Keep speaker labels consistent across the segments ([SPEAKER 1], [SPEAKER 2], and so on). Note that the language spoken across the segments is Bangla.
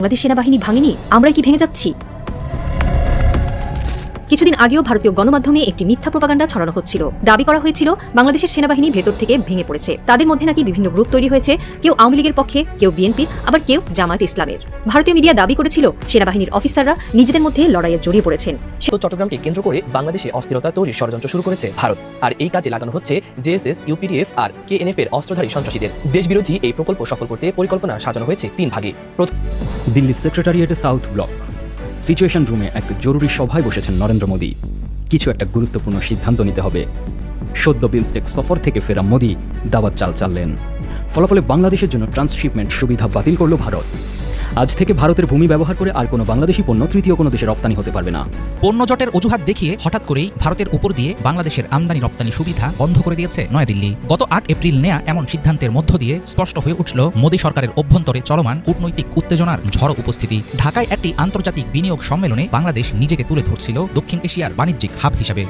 [SPEAKER 1] বাংলাদেশ সেনাবাহিনী ভাঙেনি আমরা কি ভেঙে যাচ্ছি? কিছুদিন আগেও ভারতীয় গণমাধ্যমে একটি মিথ্যা প্রপাগান্ডা ছড়ানো হচ্ছিল। দাবি করা হয়েছিল বাংলাদেশের সেনাবাহিনী ভেতর থেকে ভেঙে পড়েছে। তাদের মধ্যে নাকি বিভিন্ন গ্রুপ তৈরি হয়েছে কেউ আওয়ামী লীগের পক্ষে কেউ বিএনপির আবার কেউ জামায়াত ইসলামের। ভারতীয় মিডিয়া দাবি করেছিল সেনাবাহিনীর অফিসাররা নিজেদের মধ্যে লড়াইয়ে জড়িয়ে পড়েছেন।
[SPEAKER 2] চট্টগ্রামকে কেন্দ্র করে বাংলাদেশে অস্থিরতা তৈরির ষড়যন্ত্র শুরু করেছে ভারত। আর এই কাজে লাগানো হচ্ছে জেএসএস ইউপিডিএফ আর কেএনএফ এর অস্ত্রধারী সন্ত্রাসীদের। দেশবিরোধী এই প্রকল্প সফল করতে পরিকল্পনা সাজানো হয়েছে তিন ভাগে। প্রথম
[SPEAKER 3] দিল্লির সেক্রেটারিয়েটে সাউথ ব্লক। সিচুয়েশন রুমে এক জরুরি সভায় বসেছেন নরেন্দ্র মোদী। কিছু একটা গুরুত্বপূর্ণ সিদ্ধান্ত নিতে হবে। সদ্য বিমস্টেক সফর থেকে ফেরা মোদী দাবাত চাল চাললেন। ফলাফলে বাংলাদেশের জন্য ট্রান্সশিপমেন্ট সুবিধা বাতিল করল ভারত। আজ থেকে ভারতের ভূমি ব্যবহার করে আর কোনো বাংলাদেশি পণ্য তৃতীয় কোনো দেশে রপ্তানি হতে পারবে না।
[SPEAKER 4] পণ্য জটের অজুহাত দেখিয়ে হঠাৎ করেই ভারতের উপর দিয়ে বাংলাদেশের আমদানি রপ্তানি সুবিধা বন্ধ করে দিয়েছে নয়াদিল্লি। গত আট এপ্রিল নেয়া এমন সিদ্ধান্তের মধ্য দিয়ে স্পষ্ট হয়ে উঠল মোদী সরকারের অভ্যন্তরে চলমান কূটনৈতিক উত্তেজনার ঝড় উপস্থিতি। ঢাকায় একটি আন্তর্জাতিক বিনিয়োগ সম্মেলনে বাংলাদেশ নিজেকে তুলে ধরছিল দক্ষিণ এশিয়ার বাণিজ্যিক হাব হিসাবে।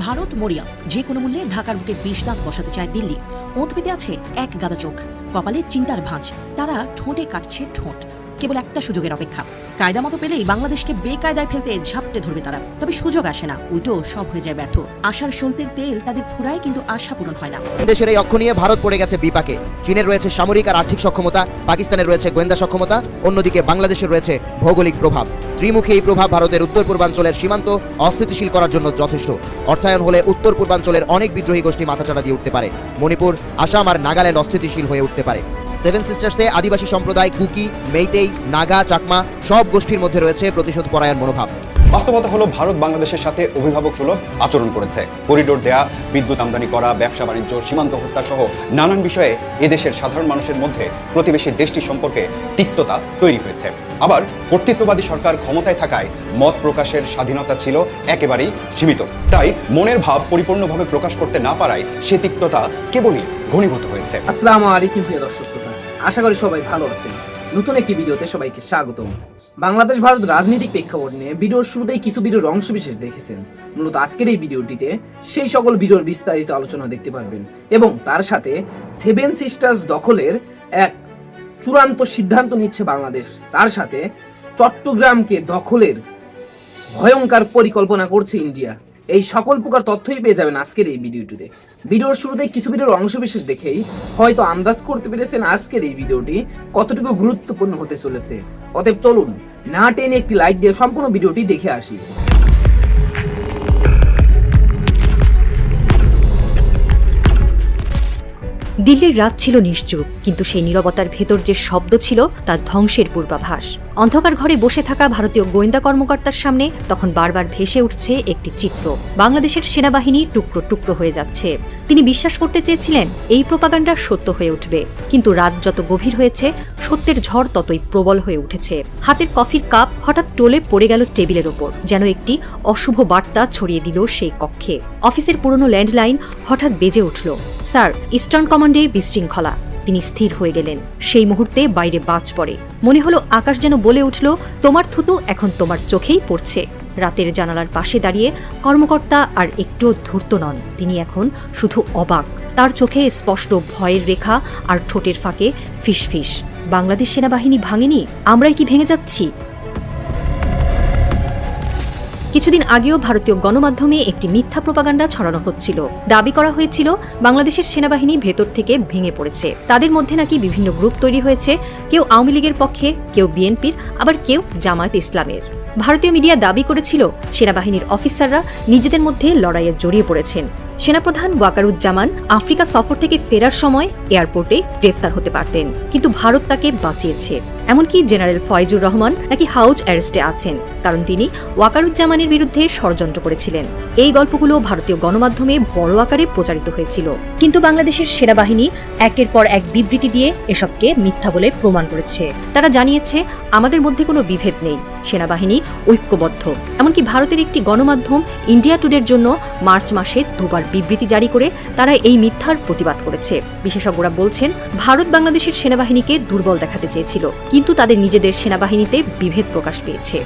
[SPEAKER 5] ভারত মরিয়া, যে কোনো মূল্যে ঢাকার বুকে বিষ দাঁত বসাতে চায় দিল্লি। ওঁত পেতে আছে এক গাদা চোখ, কপালে চিন্তার ভাঁজ, তারা ঠোঁটে কাটছে ঠোঁট। কেবল একটা সুযোগের অপেক্ষা। কায়দা মতো পেলেই বাংলাদেশকে বেকায়দায় ফেলতে ঝাপটে ধরবে তারা। তবে সুযোগ আসে না। উল্টো সব হয়ে যায় ব্যর্থ। আশার সলতের তেল তাদের ফুরায় কিন্তু আশা পূরণ হয় না।
[SPEAKER 6] দেশের এই অক্ষ নিয়ে ভারত পড়ে গেছে বিপাকে। চীনের রয়েছে সামরিক আর আর্থিক সক্ষমতা, পাকিস্তানের রয়েছে গোয়েন্দা সক্ষমতা, অন্যদিকে বাংলাদেশের রয়েছে ভৌগোলিক প্রভাব। ত্রিমুখী এই প্রভাব ভারতের উত্তর পূর্বাঞ্চলের সীমান্ত অস্থিতিশীল করার জন্য যথেষ্ট। অর্থায়ন হলে উত্তর পূর্বাঞ্চলের অনেক বিদ্রোহী গোষ্ঠী মাথাচাড়া দিয়ে উঠতে পারে। মণিপুর, আসাম আর নাগাল্যান্ড অস্থিতিশীল হয়ে উঠতে পারে। সেভেন সিস্টার্সে আদিবাসী সম্প্রদায় কুকি মেইতেই নাগা চাকমা সব গোষ্ঠীর মধ্যে রয়েছে প্রতিশোধ পরায়ণ মনোভাব।
[SPEAKER 7] বাস্তবতা হলো ভারত বাংলাদেশের সাথে অভিভাবক সুলভ আচরণ করেছে। করিডোর দেয়া বিদ্যুৎ আমদানি করা ব্যবসা বাণিজ্য সীমান্ত হত্যা সহ নানান বিষয়ে এদেশের সাধারণ মানুষের মধ্যে প্রতিবেশী দেশটি সম্পর্কে তিক্ততা তৈরি হয়েছে। আবার কর্তৃত্ববাদী সরকার ক্ষমতায় থাকায় মত প্রকাশের স্বাধীনতা ছিল একেবারেই সীমিত। তাই মনের ভাব পরিপূর্ণভাবে প্রকাশ করতে না পারায় সে তিক্ততা কেবলই ঘনীভূত হয়েছে।
[SPEAKER 8] আসসালামু আলাইকুম প্রিয় দর্শক শ্রোতা। আশা করি সবাই ভালো আছেন। নতুন একটি ভিডিওতে সবাইকে স্বাগত বাংলাদেশ ভারত রাজনৈতিক প্রেক্ষাপট নিয়ে ভিডিওর শুরুতেই কিছু ভিডিওর অংশ বিশেষ দেখেছেন। মূলত আজকের এই ভিডিওটিতে সেই সকল ভিডিওর বিস্তারিত আলোচনা দেখতে পারবেন এবং তার সাথে সেভেন সিস্টার্স দখলের এক চূড়ান্ত সিদ্ধান্ত নিচ্ছে বাংলাদেশ। তার সাথে চট্টগ্রামকে দখলের ভয়ঙ্কর পরিকল্পনা করছে ইন্ডিয়া। এই সকল প্রকার তথ্যই পেয়ে যাবেন আজকের এই ভিডিওটিতে। ভিডিওর শুরুতে কিছু ভিডিওর অংশ বিশেষ দেখেই হয়তো আন্দাজ করতে পেরেছেন আজকের এই ভিডিওটি কতটুকু গুরুত্বপূর্ণ হতে চলেছে। অতএব চলুন না টেনে একটি লাইক দিয়ে সম্পূর্ণ ভিডিওটি দেখে আসি।
[SPEAKER 1] দিল্লির রাত ছিল নিশ্চুপ, কিন্তু সেই নীরবতার ভেতর যে শব্দ ছিল, তা ধ্বংসের পূর্বাভাস। অন্ধকার ঘরে বসে থাকা ভারতীয় গোয়েন্দা কর্মকর্তার সামনে তখন বারবার ভেসে উঠছে একটি চিত্র। বাংলাদেশের সেনাবাহিনী টুকরো টুকরো হয়ে যাচ্ছে। তিনি বিশ্বাস করতে চেয়েছিলেন, এই প্রপাগান্ডা সত্য হয়ে উঠবে। কিন্তু রাত যত গভীর হয়েছে, সত্যের ঝড় ততই প্রবল হয়ে উঠেছে। হাতের কফির কাপ হঠাৎ টোলে পড়ে গেল টেবিলের ওপর, যেন একটি অশুভ বার্তা ছড়িয়ে দিল সেই কক্ষে। অফিসের পুরনো ল্যান্ডলাইন হঠাৎ বেজে উঠল। স্যার, ইস্টার্ন কমান্ডে বিশৃঙ্খলা। তিনি স্থির হয়ে গেলেন। সেই মুহূর্তে বাইরে বাজ পড়ে। মনে হলো আকাশ যেন বলে উঠল, তোমার থুতু এখন তোমার চোখেই পড়ছে। রাতের জানালার পাশে দাঁড়িয়ে কর্মকর্তা আর একটু ধূর্ত নন। তিনি এখন শুধু অবাক। তার চোখে স্পষ্ট ভয়ের রেখা আর ঠোঁটের ফাঁকে ফিসফিস। বাংলাদেশ সেনাবাহিনী ভাঙেনি? আমরাই কি ভেঙে যাচ্ছি? কিছুদিন আগেও ভারতীয় গণমাধ্যমে একটি মিথ্যা প্রপাগান্ডা ছড়ানো হচ্ছিল। দাবি করা হয়েছিল, বাংলাদেশের সেনাবাহিনী ভেতর থেকে ভেঙে পড়েছে। তাদের মধ্যে নাকি বিভিন্ন গ্রুপ তৈরি হয়েছে, কেউ আওয়ামী লীগের পক্ষে, কেউ বিএনপির, আবার কেউ জামায়াত ইসলামের। ভারতীয় মিডিয়া দাবি করেছিল, সেনাবাহিনীর অফিসাররা নিজেদের মধ্যে লড়াইয়ে জড়িয়ে পড়েছেন। সেনাপ্রধান ওয়াকারুজ্জামান আফ্রিকা সফর থেকে ফেরার সময় এয়ারপোর্টে গ্রেফতার হতে পারতেন, কিন্তু ভারত তাকে বাঁচিয়েছে। এমনকি জেনারেল ফয়জুর রহমান নাকি হাউজ অ্যারেস্টে আছেন, কারণ তিনি ওয়াকারুজ্জামানের বিরুদ্ধে ষড়যন্ত্র করেছিলেন। এই গল্পগুলো ভারতীয় গণমাধ্যমে বড় আকারে প্রচারিত হয়েছিল। কিন্তু বাংলাদেশের সেনাবাহিনী একের পর এক বিবৃতি দিয়ে এসবকে মিথ্যা বলে প্রমাণ করেছে। তারা জানিয়েছে, আমাদের মধ্যে কোনো বিভেদ নেই। সেনাবাহিনী ঐক্যবদ্ধ। এমনকি ভারতের একটি গণমাধ্যম ইন্ডিয়া টুডের জন্য মার্চ মাসে দুবার বিবৃতি জারি করে তারা এই মিথ্যার প্রতিবাদ করেছে। বিশেষজ্ঞরা বলছেন, ভারত বাংলাদেশের সেনাবাহিনীকে দুর্বল দেখাতে চেয়েছিল। কিন্তু তাদের নিজেদের সেনাবাহিনীতে বিভেদ প্রকাশ পেয়েছে।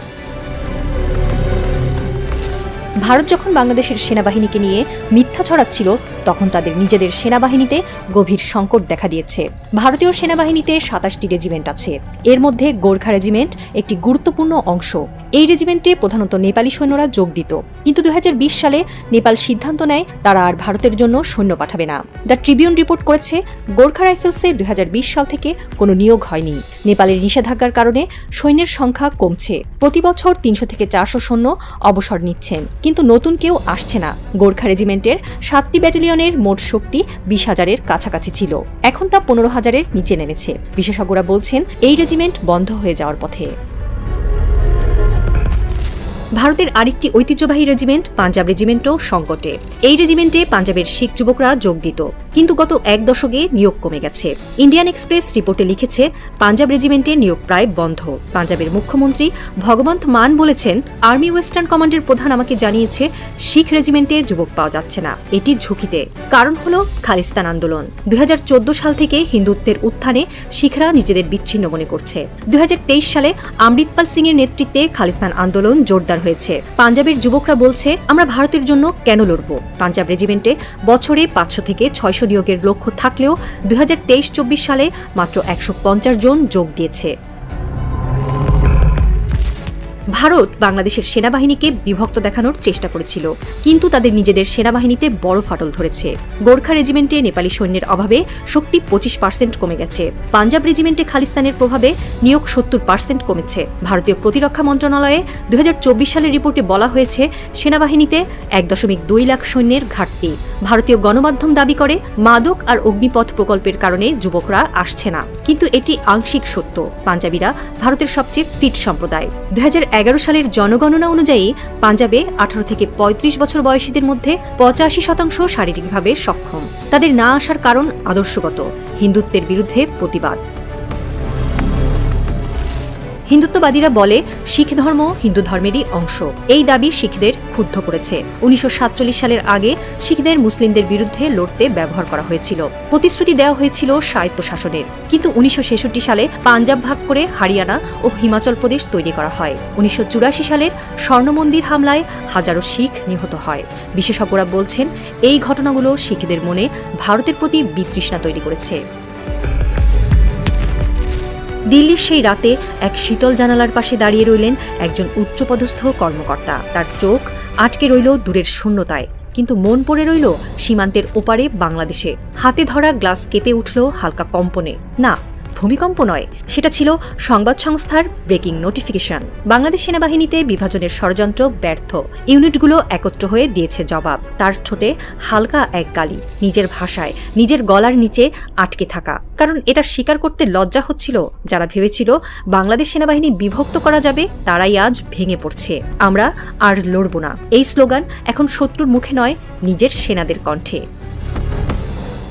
[SPEAKER 1] ভারত যখন বাংলাদেশের সেনাবাহিনীকে নিয়ে মিথ্যা ছড়াচ্ছিল, তখন তাদের নিজেদের সেনাবাহিনীতে গভীর সংকট দেখা দিয়েছে। ভারতীয় সেনাবাহিনীতে সাতাশটি রেজিমেন্ট আছে। এর মধ্যে গোর্খা রেজিমেন্ট একটি গুরুত্বপূর্ণ অংশ। এই রেজিমেন্টে প্রধানত নেপালি সৈন্যরা যোগ দিত। কিন্তু দুই সালে নেপাল সিদ্ধান্ত নেয়, তারা আর ভারতের জন্য সৈন্য পাঠাবে না। দ্য ট্রিবিউন রিপোর্ট করেছে, গোর্খা রাইফেলসে দুই হাজার বিশ সাল থেকে কোনো নিয়োগ হয়নি। নেপালের নিষেধাজ্ঞার কারণে সৈন্যের সংখ্যা কমছে। প্রতি বছর তিনশো থেকে চারশো সৈন্য অবসর নিচ্ছেন। কিন্তু নতুন কেউ আসছে না। গোর্খা রেজিমেন্টের সাতটি ব্যাটালিয়নের মোট শক্তি বিশ হাজারের কাছাকাছি ছিল। এখন তা পনেরো হাজারের নিচে নেমেছে। বিশেষজ্ঞরা বলছেন, এই রেজিমেন্ট বন্ধ হয়ে যাওয়ার পথে। ভারতের আরেকটি ঐতিহ্যবাহী রেজিমেন্ট পাঞ্জাব রেজিমেন্টও সংকটে। এই রেজিমেন্টে পাঞ্জাবের শিখ যুবকরা যোগ দিত, কিন্তু গত এক দশকে নিয়োগ কমে গেছে। ইন্ডিয়ান এক্সপ্রেস রিপোর্টে লিখেছে, পাঞ্জাব রেজিমেন্টে নিয়োগ প্রায় বন্ধ। পাঞ্জাবের মুখ্যমন্ত্রী ভগবন্ত মান বলেছেন আর্মি ওয়েস্টার্ন কমান্ডের প্রধান আমাকে জানিয়েছে, শিখ রেজিমেন্টে যুবক পাওয়া যাচ্ছে না। এটি ঝুঁকিতে। কারণ হল খালিস্তান আন্দোলন। দুই হাজার চোদ্দ সাল থেকে হিন্দুত্বের উত্থানে শিখরা নিজেদের বিচ্ছিন্ন মনে করছে। দুই হাজার তেইশ সালে অমৃতপাল সিং এর নেতৃত্বে খালিস্তান আন্দোলন জোরদার হয়েছে। পাঞ্জাবের যুবকরা বলছে, আমরা ভারতের জন্য কেন লড়ব? পাঞ্জাব রেজিমেন্টে বছরে পাঁচশো থেকে ছয়শো নিয়োগের লক্ষ্য থাকলেও দুই চব্বিশ সালে মাত্র একশো পঞ্চাশ জন যোগ দিয়েছে। ভারত বাংলাদেশের সেনাবাহিনীকে বিভক্ত দেখানোর চেষ্টা করেছিল, কিন্তু তাদের নিজেদের সেনাবাহিনীতে বড় ফাটল ধরেছে। গোর্খা রেজিমেন্টে নেপালি সৈন্যের অভাবে শক্তি পঁচিশ পার্সেন্ট কমে গেছে। পাঞ্জাব রেজিমেন্টে খালিস্তানের প্রভাবে নিয়োগ সত্তর পার্সেন্ট কমেছে। ভারতীয় প্রতিরক্ষা মন্ত্রণালয়ে দুই সালের রিপোর্টে বলা হয়েছে, সেনাবাহিনীতে এক দশমিক দুই লাখ সৈন্যের ঘাটতি। ভারতীয় গণমাধ্যম দাবি করে, মাদক আর অগ্নিপথ প্রকল্পের কারণে যুবকরা আসছে না। কিন্তু এটি আংশিক সত্য। পাঞ্জাবিরা ভারতের সবচেয়ে ফিট সম্প্রদায়। দুই সালের জনগণনা অনুযায়ী পাঞ্জাবে আঠারো থেকে ৩৫ বছর বয়সীদের মধ্যে পঁচাশি শতাংশ শারীরিকভাবে সক্ষম। তাদের না আসার কারণ আদর্শগত, হিন্দুত্বের বিরুদ্ধে প্রতিবাদ। হিন্দুত্ববাদীরা বলে, শিখ ধর্ম হিন্দু ধর্মেরই অংশ। এই দাবি শিখদের ক্ষুব্ধ করেছে। উনিশশো সাতচল্লিশ সালের আগে শিখদের মুসলিমদের বিরুদ্ধে লড়তে ব্যবহার করা হয়েছিল। প্রতিশ্রুতি দেওয়া হয়েছিল স্বায়ত্ত শাসনের। কিন্তু উনিশশো সালে পাঞ্জাব ভাগ করে হারিয়ানা ও হিমাচল প্রদেশ তৈরি করা হয়। উনিশশো সালের স্বর্ণমন্দির হামলায় হাজারো শিখ নিহত হয়। বিশেষজ্ঞরা বলছেন, এই ঘটনাগুলো শিখদের মনে ভারতের প্রতি বিতৃষ্ণা তৈরি করেছে। দিল্লির সেই রাতে এক শীতল জানালার পাশে দাঁড়িয়ে রইলেন একজন উচ্চপদস্থ কর্মকর্তা। তার চোখ আটকে রইল দূরের শূন্যতায়। কিন্তু মন পড়ে রইল সীমান্তের ওপারে বাংলাদেশে। হাতে ধরা গ্লাস কেঁপে উঠল হালকা কম্পনে। না ভূমিকম্প নয়, সেটা ছিল সংবাদ সংস্থার ব্রেকিং নোটিফিকেশন। বাংলাদেশ সেনাবাহিনীতে বিভাজনের ষড়যন্ত্র ব্যর্থ। ইউনিটগুলো একত্র হয়ে দিয়েছে জবাব। তার ছোটে হালকা এক গালি, নিজের ভাষায়, নিজের গলার নিচে আটকে থাকা। কারণ এটা স্বীকার করতে লজ্জা হচ্ছিল। যারা ভেবেছিল বাংলাদেশ সেনাবাহিনী বিভক্ত করা যাবে, তারাই আজ ভেঙে পড়ছে। আমরা আর লড়ব না। এই স্লোগান এখন শত্রুর মুখে নয়, নিজের সেনাদের কণ্ঠে।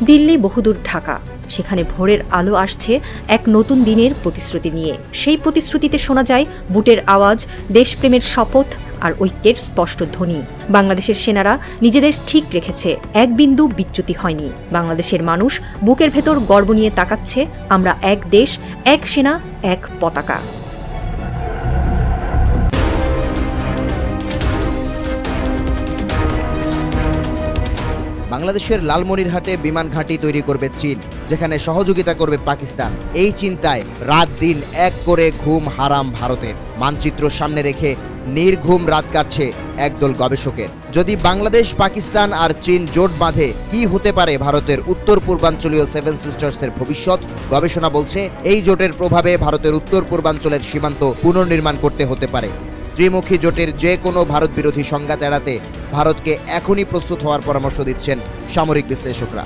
[SPEAKER 1] দিল্লি বহুদূর ঢাকা। সেখানে ভোরের আলো আসছে এক নতুন দিনের প্রতিশ্রুতি নিয়ে। সেই প্রতিশ্রুতিতে শোনা যায়, বুটের আওয়াজ, দেশপ্রেমের শপথ আর ঐক্যের স্পষ্ট ধ্বনি। বাংলাদেশের সেনারা নিজেদের ঠিক রেখেছে, এক বিন্দু বিচ্যুতি হয়নি। বাংলাদেশের মানুষ বুকের ভেতর গর্ব নিয়ে তাকাচ্ছে, আমরা এক দেশ, এক সেনা, এক পতাকা।
[SPEAKER 6] বাংলাদেশের লালমনিরহাটে বিমান ঘাঁটি তৈরি করবে চীন, যেখানে সহযোগিতা করবে পাকিস্তান। এই চিন্তায় রাত দিন এক করে ঘুম হারাম ভারতের। মানচিত্র সামনে রেখে নির্ঘুম রাত কাটছে একদল গবেষকের। যদি বাংলাদেশ, পাকিস্তান আর চীন জোট বাঁধে, কি হতে পারে ভারতের উত্তর পূর্বাঞ্চলীয় সেভেন সিস্টার্সের ভবিষ্যৎ? গবেষণা বলছে, এই জোটের প্রভাবে ভারতের উত্তর পূর্বাঞ্চলের সীমান্ত পুনর্নির্মাণ করতে হতে পারে। ত্রিমুখী জোটের যে কোনো ভারত বিরোধী সংঘাত এড়াতে ভারতকে এখনই প্রস্তুত হওয়ার পরামর্শ দিচ্ছেন সামরিক বিশ্লেষকরা।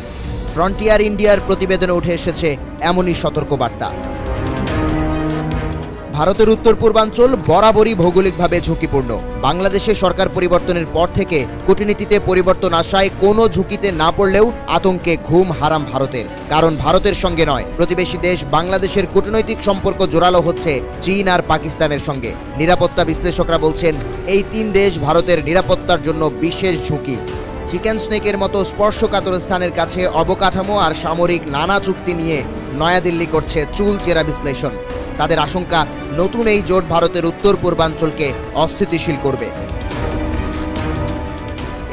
[SPEAKER 6] ফ্রন্টিয়ার ইন্ডিয়ার প্রতিবেদনে উঠে এসেছে এমনই সতর্কবার্তা। ভারতের উত্তর পূর্বাঞ্চল বরাবরই ভৌগোলিকভাবে ঝুঁকিপূর্ণ। বাংলাদেশে সরকার পরিবর্তনের পর থেকে কূটনীতিতে পরিবর্তন আসায় কোনো ঝুঁকিতে না পড়লেও আতঙ্কে ঘুম হারাম ভারতের। কারণ ভারতের সঙ্গে নয়, প্রতিবেশী দেশ বাংলাদেশের কূটনৈতিক সম্পর্ক জোরালো হচ্ছে চীন আর পাকিস্তানের সঙ্গে। নিরাপত্তা বিশ্লেষকরা বলছেন, এই তিন দেশ ভারতের নিরাপত্তার জন্য বিশেষ ঝুঁকি। চিকেন স্নেকের মতো স্পর্শকাতর স্থানের কাছে অবকাঠামো আর সামরিক নানা চুক্তি নিয়ে নয়াদিল্লি করছে চুল চেরা বিশ্লেষণ। তাদের আশঙ্কা নতুন এই জোট ভারতের উত্তর পূর্বাঞ্চলকে অস্থিতিশীল করবে।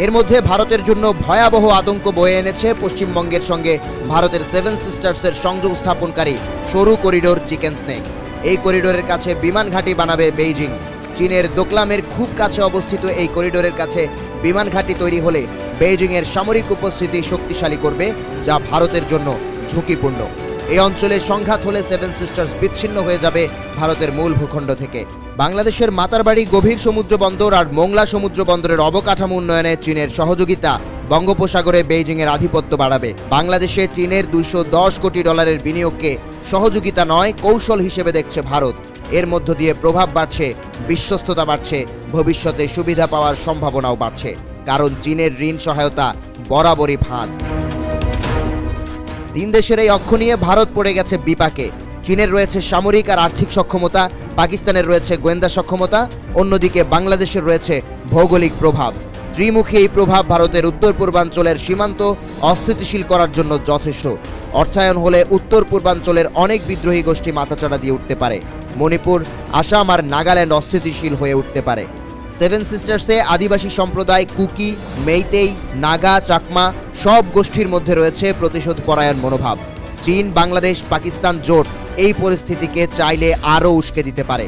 [SPEAKER 6] এর মধ্যে ভারতের জন্য ভয়াবহ আতঙ্ক বয়ে এনেছে পশ্চিমবঙ্গের সঙ্গে ভারতের সেভেন সিস্টার্সের সংযোগ স্থাপনকারী সরু করিডোর চিকেন স্নেক। এই করিডোরের কাছে বিমান ঘাঁটি বানাবে বেইজিং। চীনের দোকলামের খুব কাছে অবস্থিত এই করিডোরের কাছে বিমান ঘাঁটি তৈরি হলে বেইজিংয়ের সামরিক উপস্থিতি শক্তিশালী করবে, যা ভারতের জন্য ঝুঁকিপূর্ণ। এই অঞ্চলে সংঘাত হলে সেভেন সিস্টার্স বিচ্ছিন্ন হয়ে যাবে ভারতের মূল ভূখণ্ড থেকে। বাংলাদেশের মাতারবাড়ি গভীর সমুদ্র বন্দর আর মোংলা সমুদ্র বন্দরের অবকাঠামো উন্নয়নে চীনের সহযোগিতা বঙ্গোপসাগরে বেইজিংয়ের আধিপত্য বাড়াবে। বাংলাদেশে চীনের দশ কোটি ডলারের বিনিয়োগকে সহযোগিতা নয়, কৌশল হিসেবে দেখছে ভারত। এর মধ্য দিয়ে প্রভাব বাড়ছে, বিশ্বস্ততা বাড়ছে, ভবিষ্যতে সুবিধা পাওয়ার সম্ভাবনাও বাড়ছে। কারণ চীনের ঋণ সহায়তা বরাবরই ভাঁজ তিন দেশের এই অক্ষ নিয়ে ভারত পড়ে গেছে বিপাকে। চীনের রয়েছে সামরিক আর আর্থিক সক্ষমতা, পাকিস্তানের রয়েছে গোয়েন্দা সক্ষমতা, অন্যদিকে বাংলাদেশের রয়েছে ভৌগোলিক প্রভাব। ত্রিমুখী এই প্রভাব ভারতের উত্তর পূর্বাঞ্চলের সীমান্ত অস্থিতিশীল করার জন্য যথেষ্ট। অর্থায়ন হলে উত্তর পূর্বাঞ্চলের অনেক বিদ্রোহী গোষ্ঠী মাথাচাড়া দিয়ে উঠতে পারে। মণিপুর, আসাম আর নাগাল্যান্ড অস্থিতিশীল হয়ে উঠতে পারে। সেভেন সিস্টার্সে আদিবাসী সম্প্রদায়, কুকি, মেইতেই, নাগা, চাকমা, সব গোষ্ঠীর মধ্যে রয়েছে প্রতিশোধ পরায়ণ মনোভাব। চীন, বাংলাদেশ, পাকিস্তান জোট এই পরিস্থিতিকে চাইলে আরও উস্কে দিতে পারে।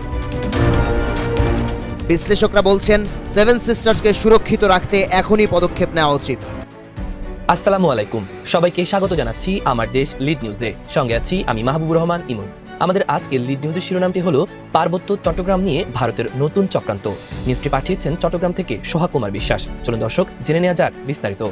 [SPEAKER 6] বিশ্লেষকরা বলছেন, সেভেন সিস্টার্সকে সুরক্ষিত রাখতে এখনই পদক্ষেপ নেওয়া উচিত।
[SPEAKER 2] আসসালামু আলাইকুম। সবাইকে স্বাগত জানাচ্ছি আমার দেশ লিড নিউজে। সঙ্গে আছি আমি মাহবুবুর রহমান ইমন। আমাদের আজকে লিড নিউজের শিরোনামটি হলো পার্বত্য চট্টগ্রাম নিয়ে ভারতের নতুন চক্রান্ত। নিউজটি পাঠিয়েছেন চট্টগ্রাম থেকে সোহা কুমার বিশ্বাস। চলুন দর্শক, জেনে নেওয়া যাক বিস্তারিত।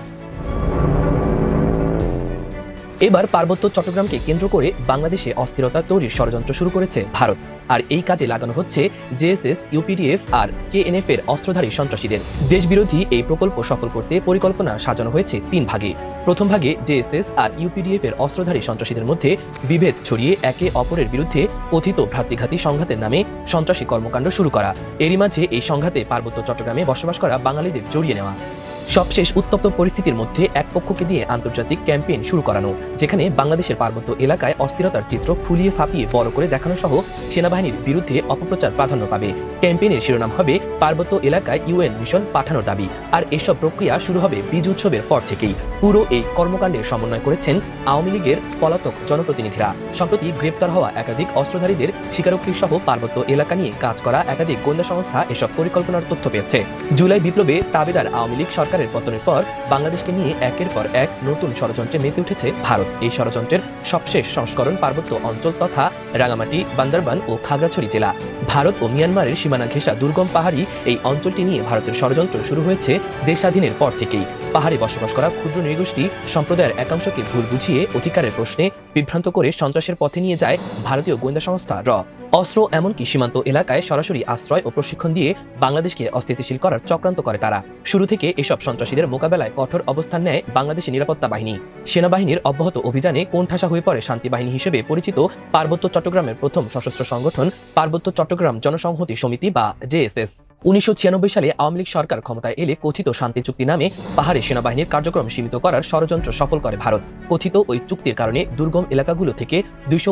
[SPEAKER 2] এবার পার্বত্য চট্টগ্রামকে কেন্দ্র করে বাংলাদেশে অস্থিরতা তৈরির ষড়যন্ত্র শুরু করেছে ভারত। আর এই কাজে লাগানো হচ্ছে জেএসএস, ইউপিডিএফ আর কেএনএফ এর অস্ত্রধারী সন্ত্রাসীদের। দেশবিরোধী এই প্রকল্প সফল করতে পরিকল্পনা সাজানো হয়েছে তিন ভাগে। প্রথম ভাগে জেএসএস আর ইউপিডিএফ এর অস্ত্রধারী সন্ত্রাসীদের মধ্যে বিভেদ ছড়িয়ে একে অপরের বিরুদ্ধে কথিত ভ্রাতৃঘাতী সংঘাতের নামে সন্ত্রাসী কর্মকাণ্ড শুরু করা। এরই মাঝে এই সংঘাতে পার্বত্য চট্টগ্রামে বসবাস করা বাঙালিদের জড়িয়ে নেওয়া। সবশেষ উত্তপ্ত পরিস্থিতির মধ্যে এক পক্ষকে দিয়ে আন্তর্জাতিক ক্যাম্পেইন শুরু করানো, যেখানে বাংলাদেশের পার্বত্য এলাকায় অস্থিরতার চিত্র ফুলিয়ে ফাঁপিয়ে বড় করে দেখানো সহ সেনাবাহিনীর বিরুদ্ধে অপপ্রচার প্রাধান্য পাবে। ক্যাম্পেইনের শিরোনাম হবে পার্বত্য এলাকায় ইউএন মিশন পাঠানোর দাবি, আর এসব প্রক্রিয়া শুরু হবে বীজ উৎসবের পর থেকেই। পুরো এই কর্মকাণ্ডের সমন্বয় করেছেন আওয়ামী লীগের পলাতক জনপ্রতিনিধিরা। সম্প্রতি গ্রেপ্তার হওয়া একাধিক অস্ত্রধারীদের স্বীকারোক্তি সহ পার্বত্য এলাকা নিয়ে কাজ করা একাধিক গোয়েন্দা সংস্থা এসব পরিকল্পনার তথ্য পেয়েছে। জুলাই বিপ্লবে তাবেদার আওয়ামী লীগ সরকারের পতনের পর বাংলাদেশকে নিয়ে একের পর এক নতুন ষড়যন্ত্রে মেতে উঠেছে ভারত। এই ষড়যন্ত্রের সবশেষ সংস্করণ পার্বত্য অঞ্চল তথা রাঙামাটি, বান্দরবান ও খাগড়াছড়ি জেলা। ভারত ও মিয়ানমারের সীমানা ঘেঁষা দুর্গম পাহাড়ি এই অঞ্চলটি নিয়ে ভারতের ষড়যন্ত্র শুরু হয়েছে দেশ স্বাধীনের পর থেকেই। পাহাড়ে বসবাস করা ক্ষুদ্র নৃগোষ্ঠী সম্প্রদায়ের একাংশকে ভুল বুঝিয়ে অধিকারের প্রশ্নে বিভ্রান্ত করে সন্ত্রাসের পথে নিয়ে যায় ভারতীয় গোয়েন্দা সংস্থা র। অস্ত্র এমনকি সীমান্ত এলাকায় সরাসরি আশ্রয় ও প্রশিক্ষণ দিয়ে বাংলাদেশকে অস্থিতিশীল করার চক্রান্ত করে তারা। শুরু থেকে এসব সন্ত্রাসীদের মোকাবেলায় কঠোর অবস্থান নেয় বাংলাদেশের নিরাপত্তা বাহিনী। সেনাবাহিনীর অব্যাহত অভিযানে কোণঠাসা হয়ে পড়ে শান্তি বাহিনী হিসেবে পরিচিত পার্বত্য চট্টগ্রামের প্রথম সশস্ত্র সংগঠন পার্বত্য চট্টগ্রাম জনসংহতি সমিতি বা জেএসএস। উনিশশো ছিয়ানব্বই সালে আওয়ামী লীগ সরকার ক্ষমতায় এলে কথিত শান্তি চুক্তি নামে পাহাড়ে সেনাবাহিনীর কার্যক্রম সীমিত করার ষড়যন্ত্র সফল করে ভারত। কথিত ওই চুক্তির কারণে দুর্গম এলাকাগুলো থেকে দুইশো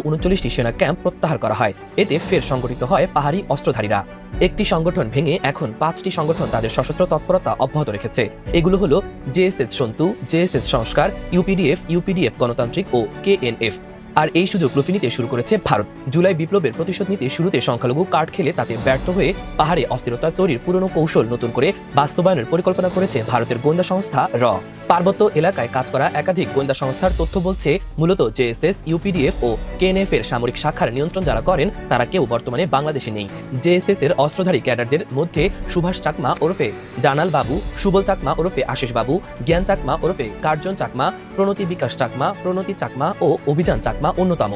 [SPEAKER 2] সেনা ক্যাম্প প্রত্যাহার করা হয়। এতে ফের সংগঠিত হয় পাহাড়ি অস্ত্রধারীরা। একটি সংগঠন ভেঙে এখন পাঁচটি সংগঠন তাদের সশস্ত্র তৎপরতা অব্যাহত রেখেছে। এগুলো হলো জেএসএস সন্তু, জেএসএস সংস্কার, ইউপিডিএফ ইউপিডিএফ গণতান্ত্রিক ও কেএনএফ। আর এই সুযোগ লুফে নিতে শুরু করেছে ভারত। জুলাই বিপ্লবের প্রতিশোধ নিতে শুরুতে সংখ্যালঘু কার্ড খেলে তাতে ব্যর্থ হয়ে পাহাড়ে অস্থিরতা তৈরির পুরনো কৌশল নতুন করে বাস্তবায়নের পরিকল্পনা করেছে ভারতের গোয়েন্দা সংস্থা র। পার্বত্য এলাকায় কাজ করা একাধিক গোয়েন্দা সংস্থার তথ্য বলছে, মূলত জেএসএস, ইউপিডিএফ ও কেএনএফ এর সামরিক শাখার নিয়ন্ত্রণ যারা করেন, তারা কেউ বর্তমানে বাংলাদেশে নেই। জেএসএস এর অস্ত্রধারী ক্যাডারদের মধ্যে সুভাষ চাকমা ওরফে জানাল বাবু, সুবল চাকমা ওরফে আশিস বাবু, জ্ঞান চাকমা ওরফে কার্জন চাকমা, প্রণতি বিকাশ চাকমা, প্রণতি চাকমা ও অভিযান চাকমা অন্যতম।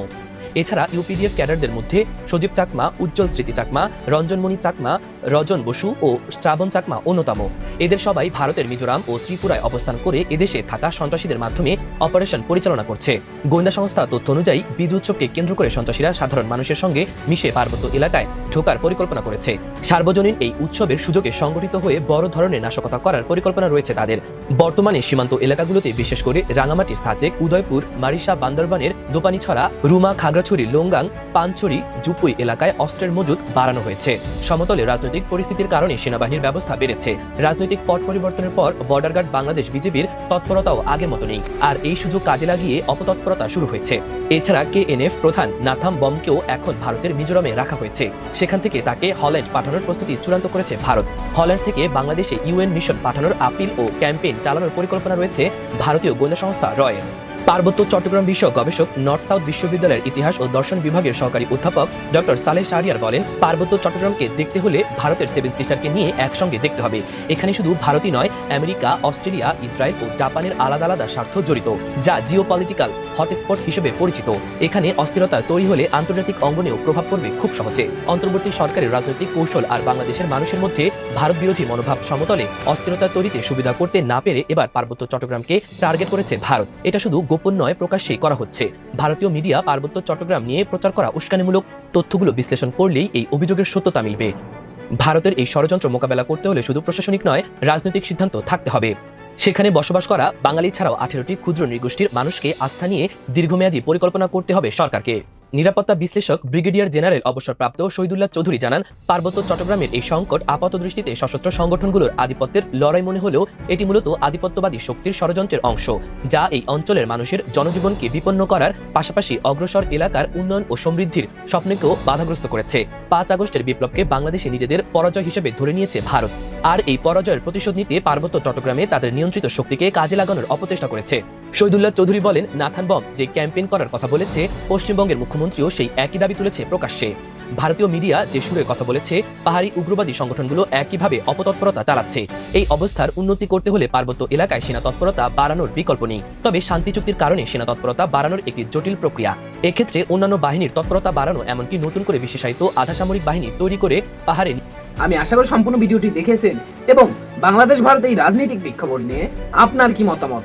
[SPEAKER 2] এছাড়া ইউপিডিএফ ক্যাডারদের মধ্যে সজীব চাকমা উজ্জ্বল স্মৃতি চাকমা রঞ্জনমণি চাকমা রজন বসু ও শ্রাবণ চাকমা অন্যতম। এদের সবাই ভারতের মিজোরাম ও ত্রিপুরায় অবস্থান করে এদেশে থাকা সন্ত্রাসীদের মাধ্যমে অপারেশন পরিচালনা করছে। গোয়েন্দা সংস্থা তথ্য অনুযায়ী, বীজ উৎসবকে কেন্দ্র করে সন্ত্রাসীরা সাধারণ মানুষের সঙ্গে মিশে পার্বত্য এলাকায় ঢোকার পরিকল্পনা করেছে। সার্বজনীন এই উৎসবের সুযোগে সংগঠিত হয়ে বড় ধরনের নাশকতা করার পরিকল্পনা রয়েছে তাদের। বর্তমানে সীমান্ত এলাকাগুলোতে বিশেষ করে রাঙামাটির সাজেক, উদয়পুর মারিশা বান্দরবানের দোপানিছড়া, রুমা খাগড়া খাগড়াছড়ি লোঙ্গাং পানছড়ি, জুপুই এলাকায় অস্ত্রের মজুদ বাড়ানো হয়েছে। সমতলে রাজনৈতিক পরিস্থিতির কারণে সেনাবাহিনীর ব্যবস্থা বেড়েছে। রাজনৈতিক পট পরিবর্তনের পর বর্ডার গার্ড বাংলাদেশ বিজেপির তৎপরতাও আগের মতো নেই। আর এই সুযোগ কাজে লাগিয়ে অপতৎপরতা শুরু হয়েছে। এছাড়া কেএনএফ প্রধান নাথাম বমকেও এখন ভারতের মিজোরামে রাখা হয়েছে। সেখান থেকে তাকে হল্যান্ড পাঠানোর প্রস্তুতি চূড়ান্ত করেছে ভারত। হল্যান্ড থেকে বাংলাদেশে ইউএন মিশন পাঠানোর আপিল ও ক্যাম্পেইন চালানোর পরিকল্পনা রয়েছে ভারতীয় গোয়েন্দা সংস্থা রয়ের। পার্বত্য চট্টগ্রাম বিষয়ক গবেষক, নর্থ সাউথ বিশ্ববিদ্যালয়ের ইতিহাস ও দর্শন বিভাগের সহকারী অধ্যাপক ডক্টর সালেহ শাহরিয়ার বলেন, পার্বত্য চট্টগ্রামকে দেখতে হলে ভারতের সেভেন সিস্টারকে নিয়ে একসঙ্গে দেখতে হবে। এখানে শুধু ভারতই নয়, আমেরিকা, অস্ট্রেলিয়া, ইসরায়েল ও জাপানের আলাদা আলাদা স্বার্থ জড়িত, যা জিও পলিটিক্যাল হটস্পট হিসেবে পরিচিত। এখানে অস্থিরতা তৈরি হলে আন্তর্জাতিক অঙ্গনেও প্রভাব পড়বে খুব সহজে। অন্তর্বর্তী সরকারের রাজনৈতিক কৌশল আর বাংলাদেশের মানুষের মধ্যে ভারত বিরোধী মনোভাব সমতলে অস্থিরতা তৈরিতে সুবিধা করতে না পেরে এবার পার্বত্য চট্টগ্রামকে টার্গেট করেছে ভারত। এটা শুধু গোপন নয় প্রকাশ্যেই করা হচ্ছে। ভারতীয় মিডিয়া পার্বত্য চট্টগ্রাম নিয়ে প্রচার করা উস্কানিমূলক তথ্যগুলো বিশ্লেষণ করলেই এই অভিযোগের সত্যতা মিলবে। ভারতের এই ষড়যন্ত্র মোকাবেলা করতে হলে শুধু প্রশাসনিক নয়, রাজনৈতিক সিদ্ধান্ত থাকতে হবে। সেখানে বসবাস করা বাঙালি ছাড়াও আঠেরোটি ক্ষুদ্র নৃগোষ্ঠীর মানুষকে আস্থা নিয়ে দীর্ঘমেয়াদী পরিকল্পনা করতে হবে সরকারকে। নিরাপত্তা বিশ্লেষক ব্রিগেডিয়ার জেনারেল অবসরপ্রাপ্ত শহীদুল্লাহ চৌধুরী জানান, পার্বত্য চট্টগ্রামের এই সংকট আপাত দৃষ্টিতে সশস্ত্র সংগঠনগুলোর আধিপত্যের লড়াই মনে হলেও এটি মূলত আধিপত্যবাদী শক্তির ষড়যন্ত্রের অংশ, যা এই অঞ্চলের মানুষের জনজীবনকে বিপন্ন করার পাশাপাশি অগ্রসর এলাকার উন্নয়ন ও সমৃদ্ধির স্বপ্নকেও বাধাগ্রস্ত করেছে। পাঁচ আগস্টের বিপ্লবকে বাংলাদেশে নিজেদের পরাজয় হিসেবে ধরে নিয়েছে ভারত, আর এই পরাজয়ের প্রতিশোধ নিতে পার্বত্য চট্টগ্রামে তাদের নিয়ন্ত্রিত শক্তিকে কাজে লাগানোর অপচেষ্টা করেছে। শহীদুল্লাহ চৌধুরী বলেন, নাথান বম যে ক্যাম্পেইন করার কথা বলেছে, পশ্চিমবঙ্গের মুখ্যমন্ত্রীও সেই একই দাবি তুলেছে প্রকাশ্যে। ভারতীয় মিডিয়া যে সুরে কথা বলেছে, পাহাড়ি উগ্রবাদী সংগঠনগুলো একইভাবে অপতৎপরতা চালাচ্ছে। এই অবস্থার উন্নতি করতে হলে পার্বত্য এলাকায় সেনা তৎপরতা বাড়ানোর বিকল্প নেই। তবে শান্তি চুক্তির কারণে সেনা তৎপরতা বাড়ানোর একটি জটিল প্রক্রিয়া। এক্ষেত্রে অন্যান্য বাহিনীর তৎপরতা বাড়ানো, এমনকি নতুন করে বিশেষায়িত আধাসামরিক বাহিনী তৈরি করে পাহাড়ে
[SPEAKER 8] আমি আশা করি সম্পূর্ণ ভিডিওটি দেখেছেন এবং বাংলাদেশ ভারত এই রাজনৈতিক প্রেক্ষাপট নিয়ে আপনার কি মতামত?